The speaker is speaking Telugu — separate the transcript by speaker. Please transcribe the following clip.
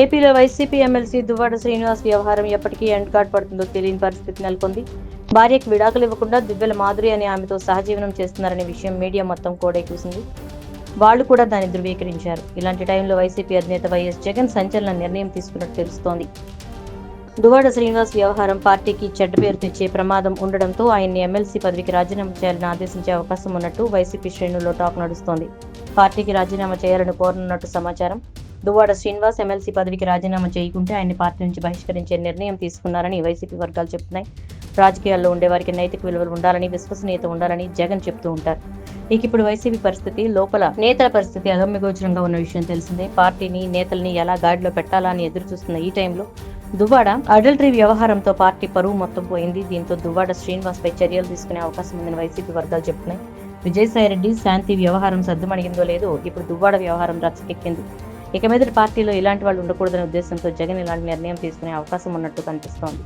Speaker 1: ఏపీలో వైసీపీ ఎమ్మెల్సీ దువ్వాడ శ్రీనివాస్ వ్యవహారం ఎప్పటికీ ఎండ్ కార్డ్ పడుతుందో తెలియని పరిస్థితి నెలకొంది. భార్యకు విడాకులు ఇవ్వకుండా దివ్వెల మాధురి అనే ఆమెతో సహజీవనం చేస్తున్నారనే విషయం మీడియా మొత్తం కోడై కూసింది వాళ్ళు కూడా దాన్ని ధృవీకరించారు. ఇలాంటి టైంలో వైసీపీ అధినేత వైఎస్ జగన్ సంచలన నిర్ణయం తీసుకున్నట్టు తెలుస్తోంది. దువ్వాడ శ్రీనివాస్ వ్యవహారం పార్టీకి చెడ్డ పేరు తెచ్చే ప్రమాదం ఉండడంతో ఆయన్ని ఎమ్మెల్సీ పదవికి రాజీనామా చేయాలని ఆదేశించే అవకాశం ఉన్నట్టు వైసీపీ శ్రేణుల్లో టాక్ నడుస్తోంది. పార్టీకి రాజీనామా చేయాలని కోరనున్నట్టు సమాచారం దువ్వాడ శ్రీనివాస్ ఎమ్మెల్సీ పదవికి రాజీనామా చేయకుంటే ఆయన్ని పార్టీ నుంచి బహిష్కరించే నిర్ణయం తీసుకున్నారని వైసీపీ వర్గాలు చెప్తున్నాయి. రాజకీయాల్లో ఉండేవారికి నైతిక విలువలు ఉండాలని విశ్వసనీయత ఉండాలని జగన్ చెప్తూ ఉంటారు. ఇక ఇప్పుడు వైసీపీ పరిస్థితి లోపల నేతల పరిస్థితి అగమ్యగోచరంగా ఉన్న విషయం తెలిసిందే. పార్టీని నేతల్ని ఎలా గాడిలో పెట్టాలా అని ఎదురు చూస్తున్న ఈ టైంలో దువ్వాడ అడల్టరీ వ్యవహారంతో పార్టీ పరువు మొత్తం పోయింది. దీంతో దువ్వాడ శ్రీనివాస్ పై చర్యలు తీసుకునే అవకాశం ఉందని వైసీపీ వర్గాలు చెప్తున్నాయి. విజయసాయిరెడ్డి శాంతి వ్యవహారం సద్దుమణిగిందో లేదో ఇప్పుడు దువ్వాడ వ్యవహారం రచ్చకెక్కింది. ఇక మీద పార్టీలో ఇలాంటి వాళ్ళు ఉండకూడదనే ఉద్దేశంతో జగన్ ఇలాంటి నిర్ణయం తీసుకునే అవకాశం ఉన్నట్టు కనిపిస్తోంది.